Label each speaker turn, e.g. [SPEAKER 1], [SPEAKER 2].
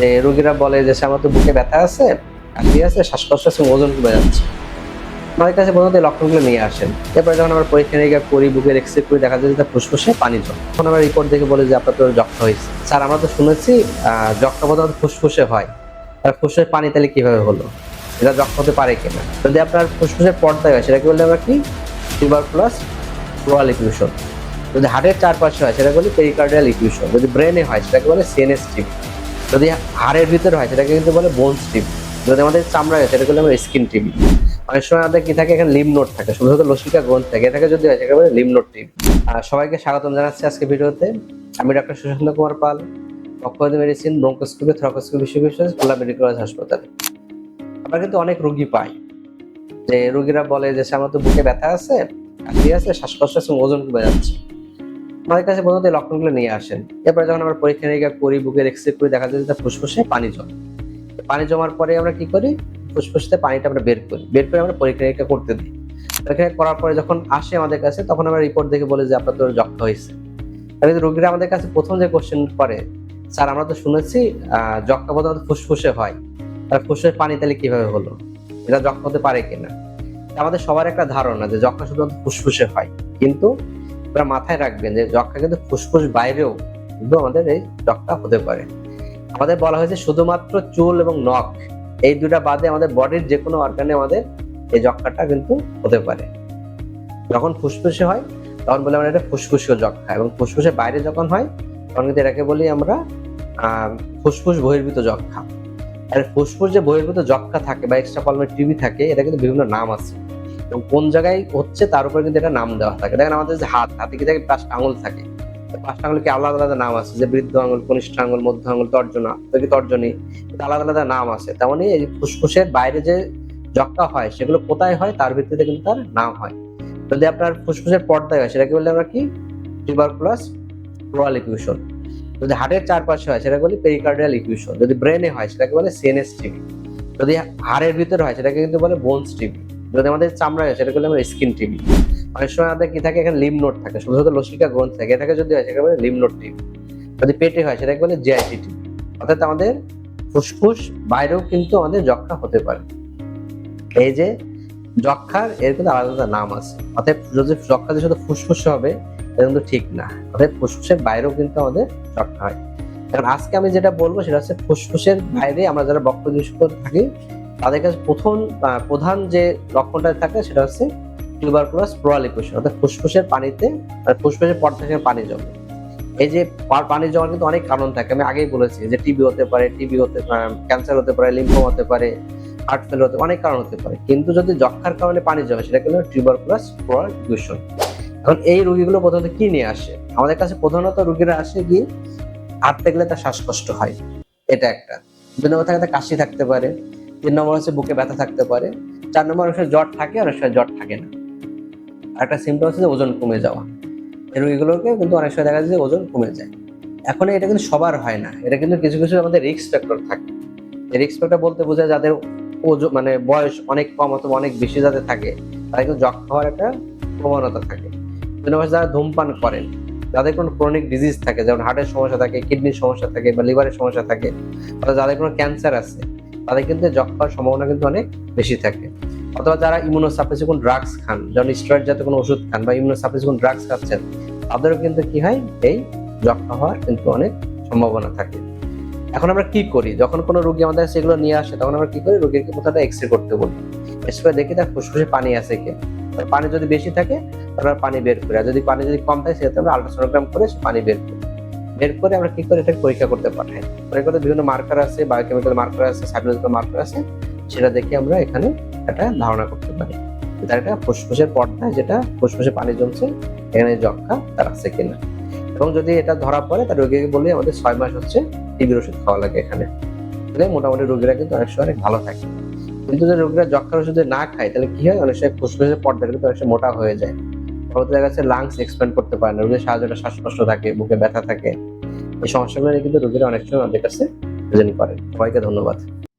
[SPEAKER 1] যে রোগীরা বলে যে "স্যার, আমার তো বুকে ব্যথা আছে কাশি আছে শ্বাসকষ্ট আছে ওজন কমে যাচ্ছে। আমাদের কাছে প্রথমত এই লক্ষণগুলো নিয়ে আসেন। এরপরে যখন আমরা পরীক্ষা নিরীক্ষা করি বুকের এক্সরে করে দেখা যায় যে তার ফুসফুসে পানি জল তখন আমরা রিপোর্ট দেখে বলে যে আপনার তো যক্ষা হয়েছে। স্যার আমরা তো শুনেছি যক্ষা প্রধানত ফুসফুসে হয়। আর ফুসফুসে পানি তাহলে কীভাবে হলো? এটা যক্ষা হতে পারে কিনা? যদি আপনার ফুসফুসের পর্দায় হয় সেটাকে বললে আমরা কি? টিউবার প্লাস প্লোরাল ইকুয়েশন যদি হার্টের চারপাশে হয় সেটাকে বলি পেরিকার্ডিয়াল ইকুয়েশন যদি ব্রেনে হয় সেটাকে বলে সিএনএস টিপ যদি হাড়ের ভিতরে হয় সেটাকে কিন্তু বলে বোন টিপ যদি আমাদের চামড়া হয় সেটাকে বলে আমরা স্কিন টিবি অনেক সময় আমাদের কি থাকে এখানে লিম নোট থাকে শুধু লসিকা গ্রন্থ থাকে এটাকে যদি হয় সেটাকে বলে লিম নোট টিপ সবাইকে স্বাগতম জানাচ্ছি আজকে ভিডিওতে। আমি ডক্টর সুশান্ত কুমার পাল অক্ষয় মেডিসিন ব্রঙ্কোস্কোপি থ্রকোস্কোপি বিশ্ববিদ্যালয় খুলনা মেডিকেল কলেজ হাসপাতালে। আমরা কিন্তু অনেক রুগী পাই। যে রুগীরা বলে যে "স্যার, আমার তো বুকে ব্যথা আছে কাশি আছে শ্বাসকষ্ট আছে ওজন কমে যাচ্ছে। আমাদের কাছে প্রথমত এই লক্ষণগুলো নিয়ে আসেন। এরপরে যখন আমরা পরীক্ষা নিরীক্ষা করি বুকের এক্সরে করে দেখা যায় যে ফুসফুসে পানি জমে। পানি জমার পরে আমরা কি করি? ফুসফুসতে পানিটা আমরা বের করি। বের করে আমরা পরীক্ষা নিরীক্ষা করতে দিই। পরীক্ষা করার পরে যখন আসে আমাদের কাছে, তখন আমরা রিপোর্ট দেখে বলি যে আপনার তো যক্ষা হয়েছে। তাহলে রোগীরা আমাদের কাছে প্রথম যে কোশ্চেন করে, স্যার, আমরা তো শুনেছি যক্ষা প্রধানত ফুসফুসে হয়। আর ফুসফুসের পানি তাহলে কীভাবে হলো? এটা যক্ষা হতে পারে কিনা? আমাদের সবার একটা ধারণা যে যক্ষা শুধুমাত্র ফুসফুসে হয়। কিন্তু আপনারা মাথায় রাখবেন যে যক্ষা কিন্তু ফুসফুস বাইরেও কিন্তু আমাদের এই যক্ষা হতে পারে। আমাদের বলা হয়েছে শুধুমাত্র চুল এবং নখ, এই দুটা বাদে আমাদের বডির যে কোনো অর্গানে আমাদের এই যক্ষাটা কিন্তু হতে পারে। যখন ফুসফুসে হয়, তখন বলে আমরা এটা ফুসফুসীয় যক্ষা এবং ফুসফুসের বাইরে যখন হয়, তখন কিন্তু এটাকে বলি আমরা ফুসফুস বহির্ভূত যক্ষা আর ফুসফুস যে বহির্ভূত যক্ষা থাকে বা এক্সট্রা পলমের টিবি থাকে, এটা কিন্তু বিভিন্ন নাম আছে। এবং কোন জায়গায় হচ্ছে তার উপর কিন্তু এটা নাম দেওয়া থাকে। দেখেন আমাদের যে হাত, হাতে কি থাকে পাঁচটা আঙুল থাকে? পাঁচটা আঙুল কি আলাদা আলাদা নাম আছে? যে বৃদ্ধ আঙুল, কনিষ্ঠ আঙুল, মধ্য আঙুল, তর্জনা কি তর্জনী? আলাদা আলাদা নাম আছে। তেমনই এই ফুসফুসের বাইরে যে যক্ষা হয়, সেগুলো কোথায় হয়? তার ভিত্তিতে কিন্তু তার নাম হয়। যদি আপনার ফুসফুসের পর্দায় হয়, সেটাকে বললে আমরা কি? টিউবারকুলাস প্লোরাল ইকুয়েশন যদি হার্টের চারপাশে হয়, সেটাকে বলি পেরিকার্ডিয়াল ইকুয়েশন যদি ব্রেনে হয়, সেটাকে বলে সিএনএস টিবি যদি হাড়ের ভিতরে হয়, সেটাকে কিন্তু বলে বোনস টিবি যদি আমাদের চামড়া হয় সেটাকে আমরা স্কিন টিবি অনেক সময় আমাদের কি থাকে, এখানে লিম নোট থাকে, শুধু লসিকা গ্রন্থ থাকে, এটাকে যদি হয়, সেটাকে বলে লিম নোট টিবি যদি পেটে হয়, সেটাকে বলে জিআইটি টিবি অর্থাৎ আমাদের ফুসফুস বাইরেও কিন্তু আমাদের যক্ষা হতে পারে। এই যে যক্ষার এর কিন্তু আলাদা আলাদা নাম আছে। অর্থাৎ যদি যক্ষা যে শুধু ফুসফুসে হবে, এটা কিন্তু ঠিক না। অর্থাৎ ফুসফুসের বাইরেও কিন্তু আমাদের যক্ষা হয়। এখন আজকে আমি যেটা বলব, সেটা হচ্ছে ফুসফুসের বাইরে আমরা যারা করে থাকি তাদের কাছে প্রথম প্রধান যে লক্ষণটা থাকে সেটা হচ্ছে টিউবারকুলাস প্লোরাল ইকুয়েশন অর্থাৎ ফুসফুসের পানিতে ফুসফুসের পর থেকে পানি জমে। এই যে পানি জমার কিন্তু অনেক কারণ থাকে, আমি আগেই বলেছি যে টিবি হতে পারে টিবি হতে ক্যান্সার হতে পারে লিম্ফোমা হতে পারে হার্ট ফেল হতে, অনেক কারণ হতে পারে। কিন্তু যদি যক্ষার কারণে পানি জমে সেটা কিন্তু টিউবারকুলাস প্লোরাল ইকুয়েশন এখন এই রোগীগুলো প্রথমত কি নিয়ে আসে? আমাদের কাছে প্রধানত রোগীরা আসে কি হাঁটতে গেলে তার শ্বাসকষ্ট হয়। এটা একটা। বিভিন্ন থাকে, তার কাশি থাকতে পারে। তিন নম্বর হচ্ছে বুকে ব্যথা থাকতে পারে, চার নম্বর অনেক সময় জ্বর থাকে অনেক সময় জ্বর থাকে না। একটা সিমটম হচ্ছে ওজন কমে যাওয়া। এই রোগীগুলোকে কিন্তু অনেক সময় দেখা যায় যে ওজন কমে যায়। এখন এটা কিন্তু সবার হয় না। এটা কিন্তু কিছু কিছু আমাদের রিস্ক ফ্যাক্টর থাকে। রিস্ক ফ্যাক্টর বলতে বোঝায় যাদের ওজন মানে বয়স অনেক কম অথবা অনেক বেশি যাদের থাকে, তাদের কিন্তু যক্ষা হওয়ার একটা প্রবণতা থাকে। যারা ধূমপান করেন, যাদের কোনো ক্রনিক ডিজিজ থাকে, যেমন হার্টের সমস্যা থাকে কিডনির সমস্যা থাকে বা লিভারের সমস্যা থাকে অথবা যাদের কোনো ক্যান্সার আছে তাদের কিন্তু যক্ষার সম্ভাবনা কিন্তু অনেক বেশি থাকে। অথবা যারা ইমিউনোসাপ্রেসিভ কোনো ড্রাগস খান, যেমন স্টেরয়েড জাতীয় কোনো ওষুধ খান বা ইমিউনোসাপ্রেসিভ কোনো ড্রাগস খাচ্ছেন, তাদেরও কিন্তু কি হয়? এই যক্ষা হওয়ার কিন্তু অনেক সম্ভাবনা থাকে। এখন আমরা কি করি? যখন কোনো রোগী আমাদের কাছে এগুলো নিয়ে আসে, তখন আমরা কি করি? রোগীকে কোথাও এক্সরে করতে বলি। এক্সরে দেখি তার ফুসফুসে পানি আছে কি? পানি যদি বেশি থাকে, তাহলে পানি বের করি। আর যদি পানি যদি কম থাকে, সেক্ষেত্রে আমরা আল্ট্রাসোনোগ্রাম করে পানি বের করি। বের করে আমরা কি করে এটা পরীক্ষা করতে পাঠাই? পরীক্ষা করতে বিভিন্ন মার্কার আছে বায়োকেমিক্যাল মার্কার আছে সাইটোলজিক্যাল মার্কার আছে, সেটা দেখে আমরা এখানে একটা ধারণা করতে পারি। তার একটা ফুসফুসের পর্দায় যেটা ফুসফুসে পানি জমছে, এখানে যক্ষা তার আছে কিনা। এবং যদি এটা ধরা পড়ে, তার রোগীকে বলি আমাদের ছয় মাস হচ্ছে টিবির ওষুধ খাওয়া লাগে এখানে। তাহলে মোটামুটি রোগীরা কিন্তু অনেক সময় অনেক ভালো থাকে। কিন্তু যদি রোগীরা যক্ষার ওষুধ না খায়, তাহলে কি হয়? অনেক সময় ফুসফুসের পর্দা কিন্তু অনেক সময় মোটা হয়ে যায়। পরবর্তী দেখা যাচ্ছে লাংস এক্সপ্যান্ড করতে পারে না। রোগীর সাহায্যটা শ্বাসকষ্ট থাকে, বুকে ব্যথা থাকে। এই সমস্যাগুলো কিন্তু রোগীরা অনেক সময় আমাদের কাছে প্রেজেন্ট করে। সবাইকে ধন্যবাদ।